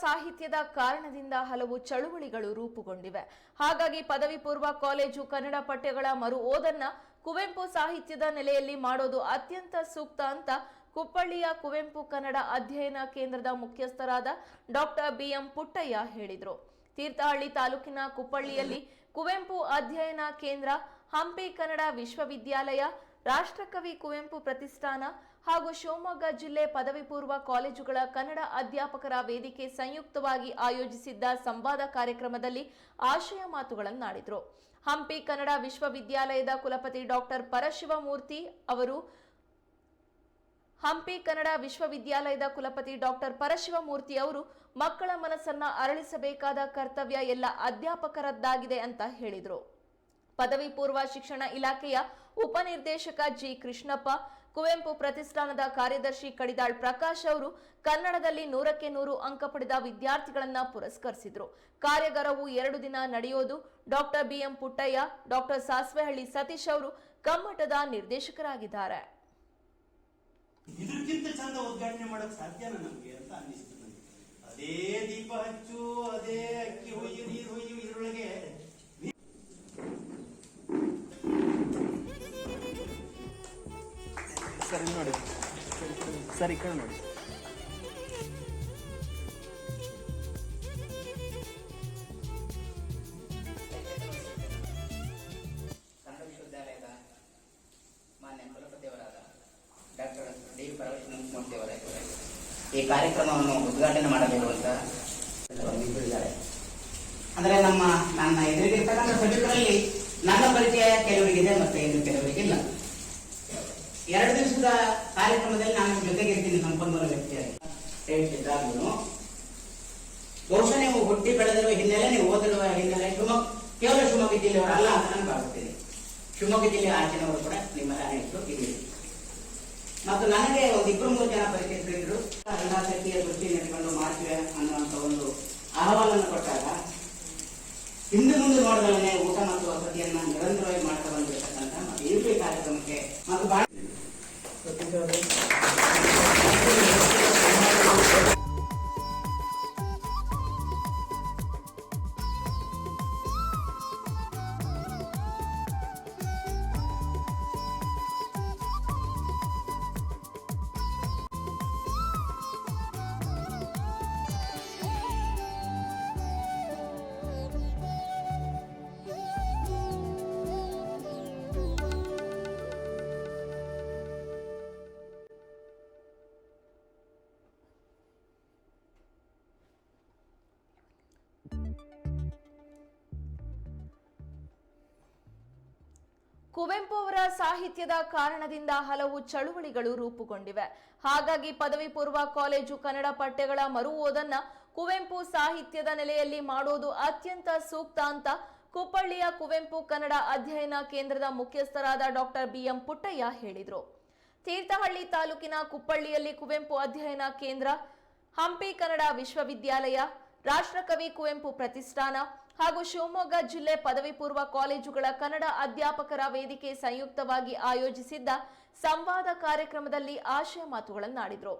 ಸಾಹಿತ್ಯದ ಕಾರಣದಿಂದ ಹಲವು ಚಳುವಳಿಗಳು ರೂಪುಗೊಂಡಿವೆ. ಹಾಗಾಗಿ ಪದವಿ ಪೂರ್ವ ಕಾಲೇಜು ಕನ್ನಡ ಪಠ್ಯಗಳ ಮರು ಓದನ್ನ ಕುವೆಂಪು ಸಾಹಿತ್ಯದ ನೆಲೆಯಲ್ಲಿ ಮಾಡೋದು ಅತ್ಯಂತ ಸೂಕ್ತ ಅಂತ ಕುಪ್ಪಳ್ಳಿಯ ಕುವೆಂಪು ಕನ್ನಡ ಅಧ್ಯಯನ ಕೇಂದ್ರದ ಮುಖ್ಯಸ್ಥರಾದ ಡಾಕ್ಟರ್ ಬಿಎಂ ಪುಟ್ಟಯ್ಯ ಹೇಳಿದರು. ತೀರ್ಥಹಳ್ಳಿ ತಾಲೂಕಿನ ಕುಪ್ಪಳ್ಳಿಯಲ್ಲಿ ಕುವೆಂಪು ಅಧ್ಯಯನ ಕೇಂದ್ರ, ಹಂಪಿ ಕನ್ನಡ ವಿಶ್ವವಿದ್ಯಾಲಯ, ರಾಷ್ಟ್ರಕವಿ ಕುವೆಂಪು ಪ್ರತಿಷ್ಠಾನ ಹಾಗೂ ಶಿವಮೊಗ್ಗ ಜಿಲ್ಲೆ ಪದವಿ ಪೂರ್ವ ಕಾಲೇಜುಗಳ ಕನ್ನಡ ಅಧ್ಯಾಪಕರ ವೇದಿಕೆ ಸಂಯುಕ್ತವಾಗಿ ಆಯೋಜಿಸಿದ್ದ ಸಂವಾದ ಕಾರ್ಯಕ್ರಮದಲ್ಲಿ ಆಶಯ ಮಾತುಗಳನ್ನಾಡಿದರು. ಹಂಪಿ ಕನ್ನಡ ವಿಶ್ವವಿದ್ಯಾಲಯದ ಕುಲಪತಿ ಡಾಕ್ಟರ್ ಪರಶಿವಮೂರ್ತಿ ಅವರು, ಹಂಪಿ ಕನ್ನಡ ವಿಶ್ವವಿದ್ಯಾಲಯದ ಕುಲಪತಿ ಡಾಕ್ಟರ್ ಪರಶಿವಮೂರ್ತಿ ಅವರು, ಮಕ್ಕಳ ಮನಸ್ಸನ್ನ ಅರಳಿಸಬೇಕಾದ ಕರ್ತವ್ಯ ಎಲ್ಲ ಅಧ್ಯಾಪಕರದ್ದಾಗಿದೆ ಅಂತ ಹೇಳಿದರು. ಪದವಿ ಪೂರ್ವ ಶಿಕ್ಷಣ ಇಲಾಖೆಯ ಉಪನಿರ್ದೇಶಕ ಜಿ ಕೃಷ್ಣಪ್ಪ ಕುವೆಂಪು ಪ್ರತಿಷ್ಠಾನದ ಕಾರ್ಯದರ್ಶಿ ಕಡಿದಾಳ್ ಪ್ರಕಾಶ್ ಅವರು ಕನ್ನಡದಲ್ಲಿ ನೂರಕ್ಕೆ ನೂರು ಅಂಕ ಪಡೆದ ವಿದ್ಯಾರ್ಥಿಗಳನ್ನ ಪುರಸ್ಕರಿಸಿದ್ರು. ಕಾರ್ಯಾಗಾರವು ಎರಡು ದಿನ ನಡೆಯೋದು. Doctor B M Puttaiah, doctor Sasvehalli Satish ಅವರು ಕಮ್ಮಟದ ನಿರ್ದೇಶಕರಾಗಿದ್ದಾರೆ. ಇದಕ್ಕಿಂತ ಚಂದ ಉದ್ಘಾಟನೆ ಮಾಡಕ್ ನಮ್ಗೆ ಅಂತ ಅದೇ ದೀಪ ಹಚ್ಚು, ಅದೇ ಅಕ್ಕಿ ಹೊಯ್ಯು, ನೀರು ಹೊಯ್ಯು, ಇದ್ರೊಳಗೆ ಈ ಕಡೆ ನೋಡಿ. ಮಾನ್ಯ ಡಾಕ್ಟರ್ ಡಿ ಈ ಕಾರ್ಯಕ್ರಮವನ್ನು ಉದ್ಘಾಟನೆ ಮಾಡಲಿರುವಂತ ಹೇಳಿದ್ದಾರೆ ಅಂದ್ರೆ ನಮ್ಮ ನನ್ನ ಎದುರಿಗಿರ್ತಕ್ಕಂಥ ಸಭಿಕರಲ್ಲಿ ನನ್ನ ಪರಿಚಯ ಕೆಲವರಿಗಿದೆ ಮತ್ತೆ ಇನ್ನು ಕೆಲವರಿಗಿಲ್ಲ. ದಿವಸದ ಕಾರ್ಯಕ್ರಮದಲ್ಲಿ ನಾನು ಜೊತೆಗಿರ್ತೀನಿ ಸಂಪನ್ಮೂಲ ವ್ಯಕ್ತಿಯಾಗಿ. ಹೇಳ್ತಿದ್ದಾಗೂ ಬಹುಶಃ ನೀವು ಹುಟ್ಟಿ ಬೆಳೆದಿರುವ ಹಿನ್ನೆಲೆ ನೀವು ಓದಿರುವ ಹಿನ್ನೆಲೆ ಶಿವಮೊಗ್ಗ, ಕೇವಲ ಶಿವಮೊಗ್ಗ ಜಿಲ್ಲೆಯವರು ಅಲ್ಲ ಅಂತ ನಾನು ಭಾವಿಸ್ತೀನಿ. ಶಿವಮೊಗ್ಗ ಜಿಲ್ಲೆ ಆಚಿನವರು ಕೂಡ ನಿಮ್ಮ ಅನೇಕರು ಇಲ್ಲಿ ಮತ್ತು ನನಗೆ ಒಂದು ಇಬ್ಬರು ಮೂರು ಜನ ಪರಿಚಯಿಸಿದ್ರು ಎಲ್ಲ ಶಕ್ತಿಯ ದೃಷ್ಟಿ ನೆಟ್ಕೊಂಡು ಮಾಡ್ತೀವಿ ಅನ್ನುವಂತ ಒಂದು ಅಹವಾಲನ್ನು ಕೊಟ್ಟಾಗ, ಹಿಂದೆ ಮುಂದೆ ನೋಡಿದವನೇ ಕುವೆಂಪು ಅವರ ಸಾಹಿತ್ಯದ ಕಾರಣದಿಂದ ಹಲವು ಚಳುವಳಿಗಳು ರೂಪುಗೊಂಡಿವೆ. ಹಾಗಾಗಿ ಪದವಿ ಪೂರ್ವ ಕಾಲೇಜು ಕನ್ನಡ ಪಠ್ಯಗಳ ಮರು ಓದನ್ನ ಕುವೆಂಪು ಸಾಹಿತ್ಯದ ನೆಲೆಯಲ್ಲಿ ಮಾಡೋದು ಅತ್ಯಂತ ಸೂಕ್ತ ಅಂತ ಕುಪ್ಪಳ್ಳಿಯ ಕುವೆಂಪು ಕನ್ನಡ ಅಧ್ಯಯನ ಕೇಂದ್ರದ ಮುಖ್ಯಸ್ಥರಾದ ಡಾಕ್ಟರ್ ಬಿಎಂ ಪುಟ್ಟಯ್ಯ ಹೇಳಿದರು. ತೀರ್ಥಹಳ್ಳಿ ತಾಲೂಕಿನ ಕುಪ್ಪಳ್ಳಿಯಲ್ಲಿ ಕುವೆಂಪು ಅಧ್ಯಯನ ಕೇಂದ್ರ ಹಂಪಿ ಕನ್ನಡ ವಿಶ್ವವಿದ್ಯಾಲಯ ರಾಷ್ಟ್ರಕವಿ ಕುವೆಂಪು ಪ್ರತಿಷ್ಠಾನ ಹಾಗೂ ಶಿವಮೊಗ್ಗ ಜಿಲ್ಲೆ ಪದವಿ ಪೂರ್ವ ಕಾಲೇಜುಗಳ ಕನ್ನಡ ಅಧ್ಯಾಪಕರ ವೇದಿಕೆ ಸಂಯುಕ್ತವಾಗಿ ಆಯೋಜಿಸಿದ್ದ ಸಂವಾದ ಕಾರ್ಯಕ್ರಮದಲ್ಲಿ ಆಶಯ ಮಾತುಗಳನ್ನಾಡಿದರು.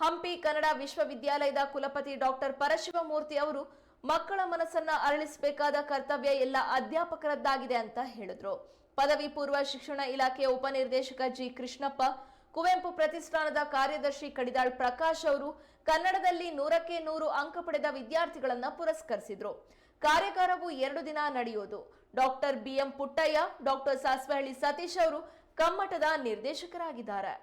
ಹಂಪಿ ಕನ್ನಡ ವಿಶ್ವವಿದ್ಯಾಲಯದ ಕುಲಪತಿ ಡಾಕ್ಟರ್ ಪರಶಿವಮೂರ್ತಿ ಅವರು, ಮಕ್ಕಳ ಮನಸ್ಸನ್ನ ಅರಳಿಸಬೇಕಾದ ಕರ್ತವ್ಯ ಎಲ್ಲ ಅಧ್ಯಾಪಕರದ್ದಾಗಿದೆ ಅಂತ ಹೇಳಿದ್ರು. ಪದವಿ ಪೂರ್ವ ಶಿಕ್ಷಣ ಇಲಾಖೆಯ ಉಪನಿರ್ದೇಶಕ ಜಿ ಕೃಷ್ಣಪ್ಪ ಕುವೆಂಪು ಪ್ರತಿಷ್ಠಾನದ ಕಾರ್ಯದರ್ಶಿ ಕಡಿದಾಳ್ ಪ್ರಕಾಶ್ ಅವರು ಕನ್ನಡದಲ್ಲಿ ನೂರಕ್ಕೆ ನೂರು ಅಂಕ ಪಡೆದ ವಿದ್ಯಾರ್ಥಿಗಳನ್ನು ಪುರಸ್ಕರಿಸಿದರು ಕಾರ್ಯಕಾರವು ಎರಡು ದಿನ ನಡೆಯೋದು doctor B M Puttaiah, doctor Sasvehalli Satish ಅವರು ಕಮ್ಮಟದ ನಿರ್ದೇಶಕರಾಗಿದ್ದಾರೆ.